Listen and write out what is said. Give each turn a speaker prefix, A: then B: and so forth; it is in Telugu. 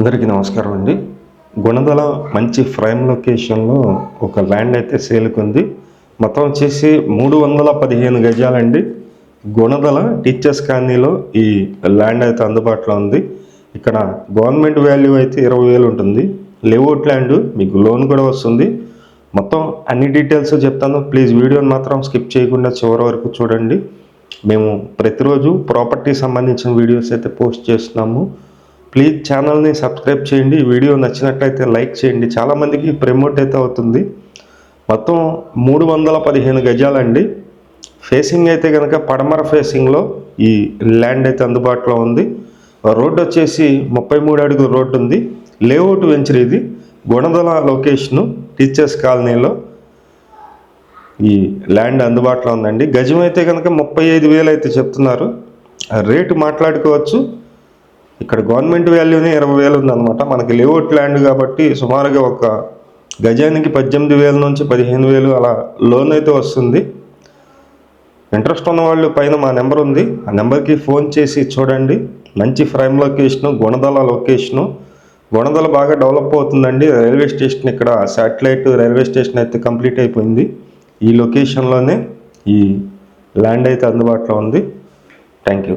A: అందరికీ నమస్కారం అండి. గుణదల మంచి ఫ్రైమ్ లొకేషన్లో ఒక ల్యాండ్ అయితే సేలుకుంది. మొత్తం వచ్చేసి మూడు వందల పదిహేను గజాలండి. గుణదల టీచర్స్ కాలనీలో ఈ ల్యాండ్ అయితే అందుబాటులో ఉంది. ఇక్కడ గవర్నమెంట్ వాల్యూ అయితే ఇరవై వేలు ఉంటుంది. లేఅవుట్ ల్యాండ్ మీకు లోన్ కూడా వస్తుంది. మొత్తం అన్ని డీటెయిల్స్ చెప్తాను. ప్లీజ్ వీడియోని మాత్రం స్కిప్ చేయకుండా చివరి వరకు చూడండి. మేము ప్రతిరోజు ప్రాపర్టీ సంబంధించిన వీడియోస్ అయితే పోస్ట్ చేస్తున్నాము. ప్లీజ్ ఛానల్ని సబ్స్క్రైబ్ చేయండి. వీడియో నచ్చినట్లయితే లైక్ చేయండి. చాలామందికి ప్రమోట్ అయితే అవుతుంది. మొత్తం మూడు వందల పదిహేను గజాలండి. ఫేసింగ్ అయితే కనుక పడమర ఫేసింగ్లో ఈ ల్యాండ్ అయితే అందుబాటులో ఉంది. రోడ్డు వచ్చేసి ముప్పై మూడు అడుగుల రోడ్డు ఉంది. లేఅవుట్ వెంచర్ ఇది. గుణదల లొకేషను టీచర్స్ కాలనీలో ఈ ల్యాండ్ అందుబాటులో ఉందండి. గజం అయితే కనుక ముప్పై ఐదు వేలు అయితే చెప్తున్నారు. ఆ రేటు మాట్లాడుకోవచ్చు. ఇక్కడ గవర్నమెంట్ వాల్యూనే ఇరవై వేలు ఉందన్నమాట. మనకి లేఅవుట్ ల్యాండ్ కాబట్టి సుమారుగా ఒక గజానికి పద్దెనిమిది వేల నుంచి పదిహేను వేలు అలా లోన్ అయితే వస్తుంది. ఇంట్రెస్ట్ ఉన్న వాళ్ళు పైన మా నెంబర్ ఉంది. ఆ నెంబర్కి ఫోన్ చేసి చూడండి. మంచి prime location Gunadala location. Gunadala బాగా డెవలప్ అవుతుందండి. రైల్వే స్టేషన్ ఇక్కడ శాటిలైట్ రైల్వే స్టేషన్ అయితే కంప్లీట్ అయిపోయింది. ఈ లొకేషన్లోనే ఈ ల్యాండ్ అయితే అందుబాటులో ఉంది. Thank you.